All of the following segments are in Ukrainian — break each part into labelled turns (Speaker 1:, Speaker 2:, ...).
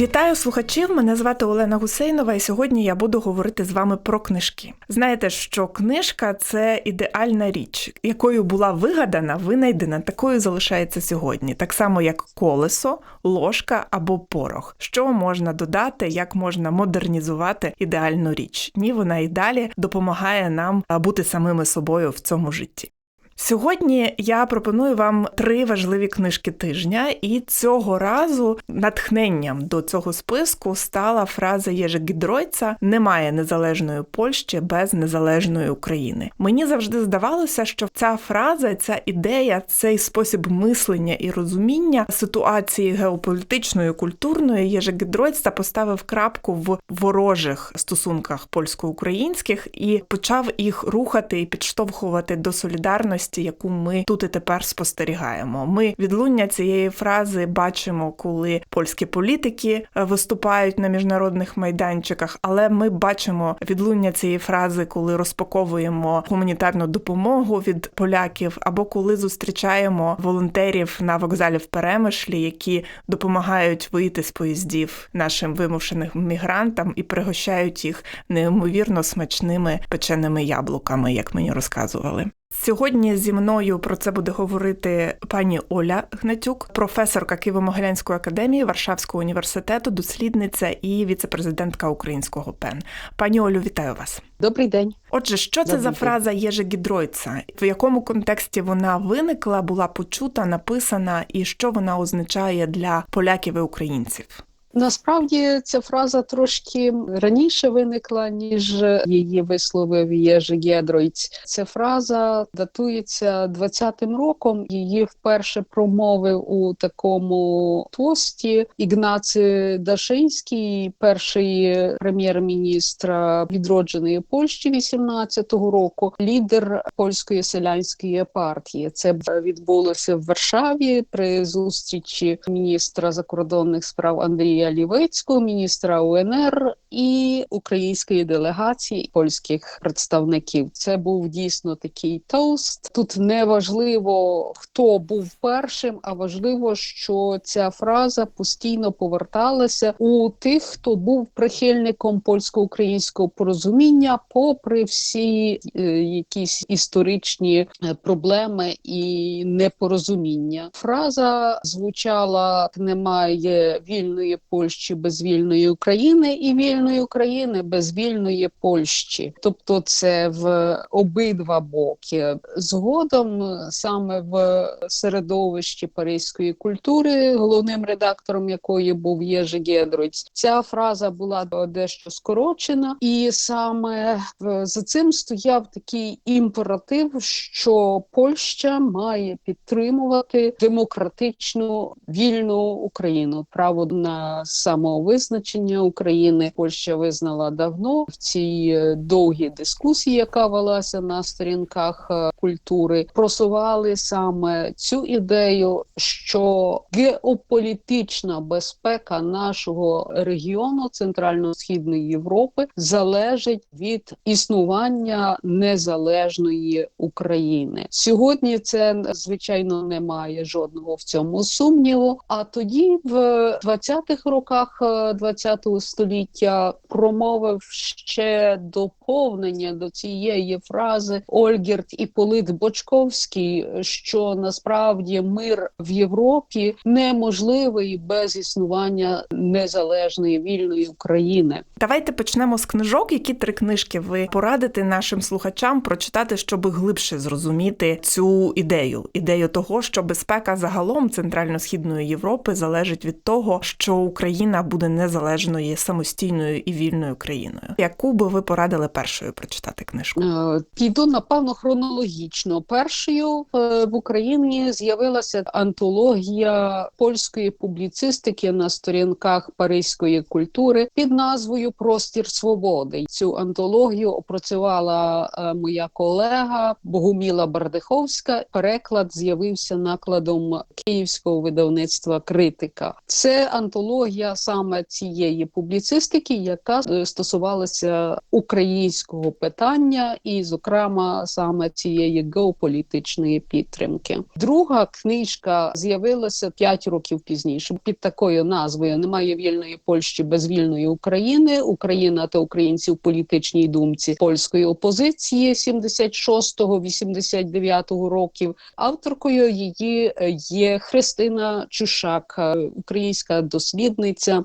Speaker 1: Вітаю слухачів! Мене звати Олена Гусейнова, і сьогодні я буду говорити з вами про книжки. Знаєте, що книжка це ідеальна річ, якою була вигадана, винайдена, такою залишається сьогодні, так само як колесо, ложка або порох. Що можна додати, як можна модернізувати ідеальну річ? Ні, вона і далі допомагає нам бути самими собою в цьому житті. Сьогодні я пропоную вам три важливі книжки тижня, і цього разу натхненням до цього списку стала фраза Єжи Гідройца Немає незалежної Польщі без незалежної України. Мені завжди здавалося, що ця фраза, ця ідея, цей спосіб мислення і розуміння ситуації геополітичної, культурної Єжи Гідройца поставив крапку в ворожих стосунках польсько-українських і почав їх рухати і підштовхувати до солідарності яку ми тут і тепер спостерігаємо. Ми відлуння цієї фрази бачимо, коли польські політики е, виступають на міжнародних майданчиках, але ми бачимо відлуння цієї фрази, коли розпаковуємо гуманітарну допомогу від поляків, або коли зустрічаємо волонтерів на вокзалі в Перемишлі, які допомагають вийти з поїздів нашим вимушеним мігрантам і пригощають їх неймовірно смачними печеними яблуками, як мені розказували. Сьогодні зі мною про це буде говорити пані Оля Гнатюк, професорка Києво-Могилянської академії Варшавського університету, дослідниця і віцепрезидентка українського ПЕН. Пані Олю, вітаю вас.
Speaker 2: Добрий день.
Speaker 1: Отже, що це
Speaker 2: Добрий
Speaker 1: за
Speaker 2: день.
Speaker 1: фраза Єжи Гідройца? В якому контексті вона виникла, була почута, написана, і що вона означає для поляків і українців?
Speaker 2: Насправді ця фраза трошки раніше виникла, ніж її висловив Єжи Гедройць. Ця фраза датується 20-м роком. Її вперше промовив у такому тості Ігнацій Дашинський, перший прем'єр-міністр відродженої Польщі 18-го року, лідер польської селянської партії. Це відбулося в Варшаві при зустрічі міністра закордонних справ Андрія Лівицького, міністра УНР і української делегації польських представників. Це був дійсно такий тост. Тут не важливо, хто був першим, а важливо, що ця фраза постійно поверталася у тих, хто був прихильником польсько-українського порозуміння, попри всі е, якісь історичні е, проблеми і непорозуміння. Фраза звучала: немає вільної Польщі без вільної України і вільної України без вільної Польщі. Тобто, це в обидва боки. Згодом саме в середовищі паризької культури, головним редактором якої був Єжи Гедруць, ця фраза була дещо скорочена, і саме в- за цим стояв такий імператив, що Польща має підтримувати демократичну вільну Україну, право на самовизначення України. Польща визнала давно в цій е, довгій дискусії, яка велася на сторінках е, культури, просували саме цю ідею, що геополітична безпека нашого регіону Центрально-східної Європи залежить від існування незалежної України. Сьогодні це звичайно немає жодного в цьому сумніву. А тоді, в 20-х роках ХХ століття, промовив ще доповнення до цієї фрази Ольгерт і Полит Бочковський, що насправді мир в Європі неможливий без існування незалежної вільної України.
Speaker 1: Давайте почнемо з книжок. Які три книжки ви порадите нашим слухачам прочитати, щоб глибше зрозуміти цю ідею? Ідею того, що безпека загалом Центрально-східної Європи залежить від того, що Україна буде незалежною самостійною і вільною країною. Яку би ви порадили першою прочитати книжку?
Speaker 2: Е, Піду напевно хронологічно. Першою е, в Україні з'явилася антологія польської публіцистики на сторінках паризької культури під назвою Простір свободи. Цю антологію опрацювала е, моя колега Богуміла Бардиховська. Переклад з'явився накладом київського видавництва Критика. Це антологія саме цієї публіцистики, яка е, стосувалася українського питання, і, зокрема, саме цієї геополітичної підтримки. Друга книжка з'явилася 5 років пізніше під такою назвою Немає вільної Польщі без вільної України. Україна та українці в політичній думці польської опозиції 76-89 років. Авторкою її е, є Христина Чушак, е, українська дослідниця,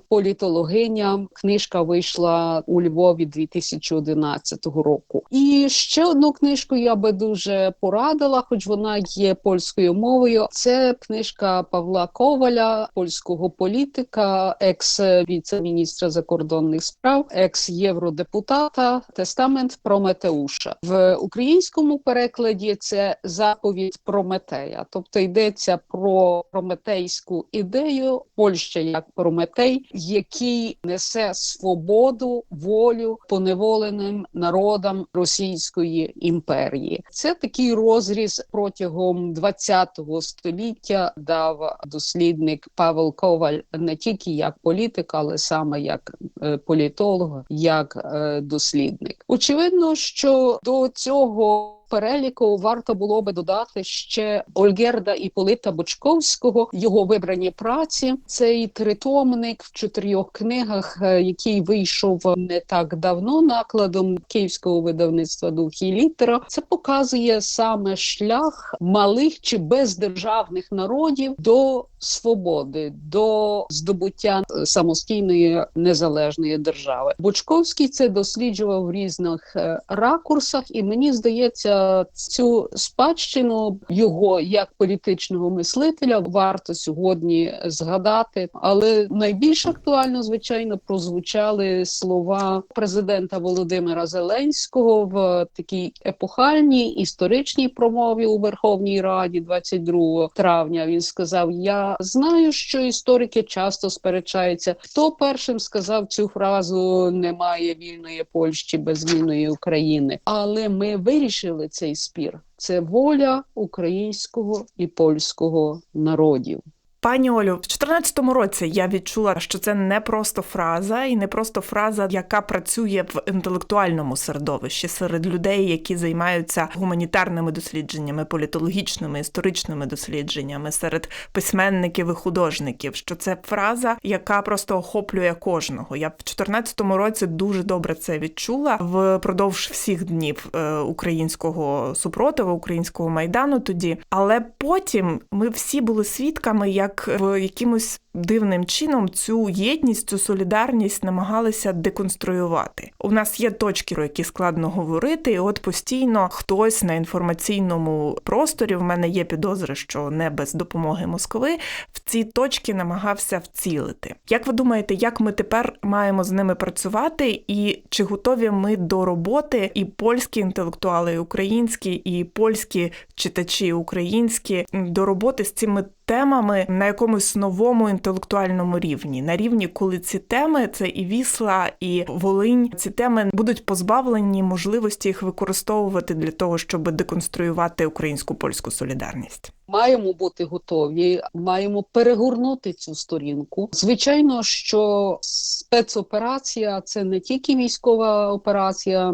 Speaker 2: політологиня. Книжка вийшла у Львові 2011 року. І ще одну книжку я би дуже порадила, хоч вона є польською мовою. Це книжка Павла Коваля, польського політика, екс-віце-міністра закордонних справ, екс-євродепутата Тестамент Прометеуша в українському перекладі. Це заповідь Прометея, тобто йдеться про прометейську ідею Польща як Прометей, який несе свободу, волю поневоленим народам Російської імперії. Це такий розріз протягом ХХ століття дав дослідник Павел Коваль не тільки як політик, але саме як е, політолог, як е, дослідник. Очевидно, що до цього. Переліку варто було би додати ще Ольгерда Іполита Бочковського, його вибрані праці. Цей тритомник в чотирьох книгах, е, який вийшов не так давно накладом київського видавництва «Дух і літера. Це показує саме шлях малих чи бездержавних народів до свободи, до здобуття самостійної незалежної держави. Бочковський це досліджував в різних е, ракурсах, і мені здається, цю спадщину його як політичного мислителя варто сьогодні згадати. Але найбільш актуально, звичайно, прозвучали слова президента Володимира Зеленського в такій епохальній історичній промові у Верховній Раді 22 травня. Він сказав: Я знаю, що історики часто сперечаються. Хто першим сказав цю фразу Немає вільної Польщі без вільної України, але ми вирішили цей спір. Це воля українського і польського народів.
Speaker 1: Пані Олю, в 2014 році я відчула, що це не просто фраза, і не просто фраза, яка працює в інтелектуальному середовищі серед людей, які займаються гуманітарними дослідженнями, політологічними, історичними дослідженнями, серед письменників і художників. Що це фраза, яка просто охоплює кожного. Я в 2014 році дуже добре це відчула впродовж всіх днів е, українського супротиву, українського майдану тоді. Але потім ми всі були свідками, як в якимось дивним чином цю єдність, цю солідарність намагалися деконструювати. У нас є точки, про які складно говорити, і от постійно хтось на інформаційному просторі в мене є підозри, що не без допомоги Москви в ці точки намагався вцілити. Як ви думаєте, як ми тепер маємо з ними працювати, і чи готові ми до роботи і польські інтелектуали, і українські, і польські читачі українські до роботи з цими темами на якомусь новому інтелектуальному рівні, на рівні, коли ці теми це і вісла, і волинь, ці теми будуть позбавлені можливості їх використовувати для того, щоб деконструювати українську польську солідарність.
Speaker 2: Маємо бути готові, маємо перегорнути цю сторінку. Звичайно, що спецоперація це не тільки військова операція.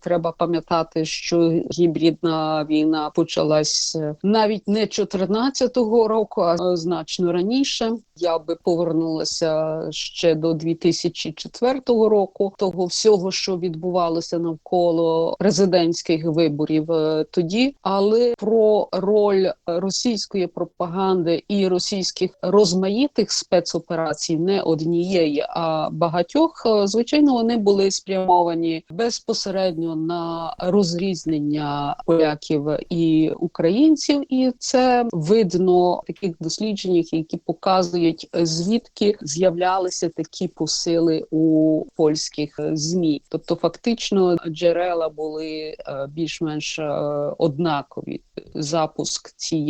Speaker 2: Треба пам'ятати, що гібридна війна почалась е, навіть не 14-го року, а значно раніше. Я би повернулася ще до 2004 року. Того всього, що відбувалося навколо президентських виборів е, тоді, але про роль російської пропаганди і російських розмаїтих спецоперацій не однієї, а багатьох, е, звичайно, вони були спрямовані безпосередньо на розрізнення поляків і українців, і це видно в таких дослідженнях, які показують звідки з'являлися такі посили у польських змі. Тобто, фактично, джерела були е, більш-менш е, однакові. Запуск цієї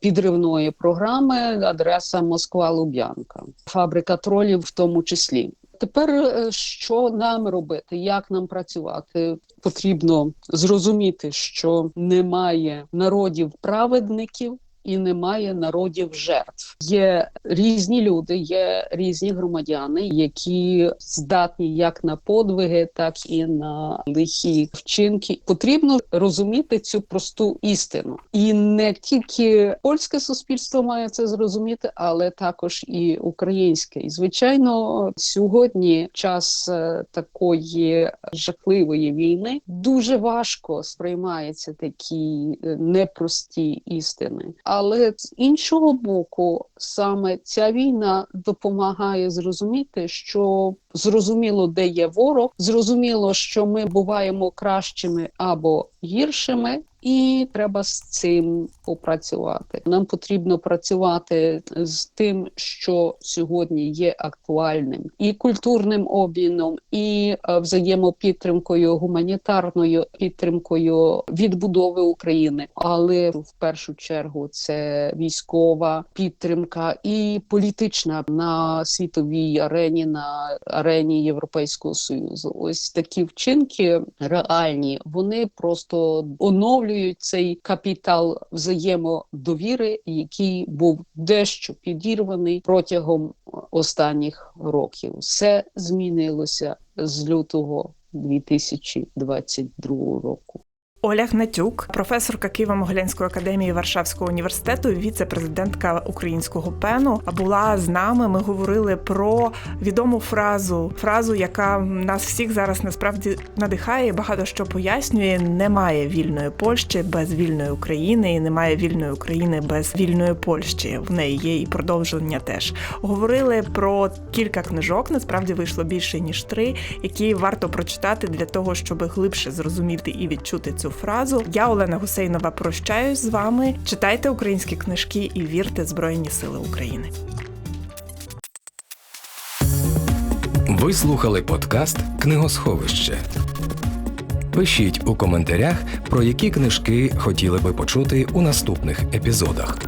Speaker 2: підривної програми адреса Москва Луб'янка, фабрика тролів, в тому числі. Тепер е, що нам робити? Як нам працювати? Потрібно зрозуміти, що немає народів праведників. І немає народів жертв. Є різні люди, є різні громадяни, які здатні як на подвиги, так і на лихі вчинки. Потрібно розуміти цю просту істину, і не тільки польське суспільство має це зрозуміти, але також і українське. І звичайно, сьогодні час е, такої жахливої війни дуже важко сприймаються такі е, непрості істини. Але з іншого боку, саме ця війна допомагає зрозуміти, що зрозуміло, де є ворог, зрозуміло, що ми буваємо кращими або гіршими. І треба з цим попрацювати. Нам потрібно працювати з тим, що сьогодні є актуальним, і культурним обміном, і е, взаємопідтримкою, гуманітарною підтримкою відбудови України. Але в першу чергу це військова підтримка і політична на світовій арені, на арені Європейського союзу. Ось такі вчинки реальні. Вони просто оновлюють цей капітал взаємодовіри, який був дещо підірваний протягом останніх років. Все змінилося з лютого 2022 року.
Speaker 1: Оля Гнатюк, професорка Києво-Могилянської академії Варшавського університету, віце-президентка українського пену, була з нами. Ми говорили про відому фразу, фразу, яка нас всіх зараз насправді надихає, і багато що пояснює. Немає вільної Польщі без вільної України, і немає вільної України без вільної Польщі. В неї є і продовження теж. Говорили про кілька книжок. Насправді вийшло більше ніж три, які варто прочитати для того, щоб глибше зрозуміти і відчути цю фразу. Я Олена Гусейнова прощаюсь з вами. Читайте українські книжки і вірте Збройні Сили України.
Speaker 3: Ви слухали подкаст Книгосховище. Пишіть у коментарях, про які книжки хотіли би почути у наступних епізодах.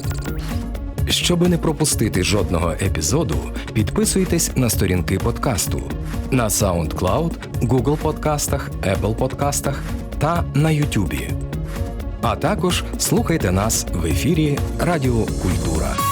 Speaker 3: Щоби не пропустити жодного епізоду, підписуйтесь на сторінки подкасту на SoundCloud, Google подкастах, Apple подкастах та на Ютюбі. А також слухайте нас в ефірі Радіо Культура.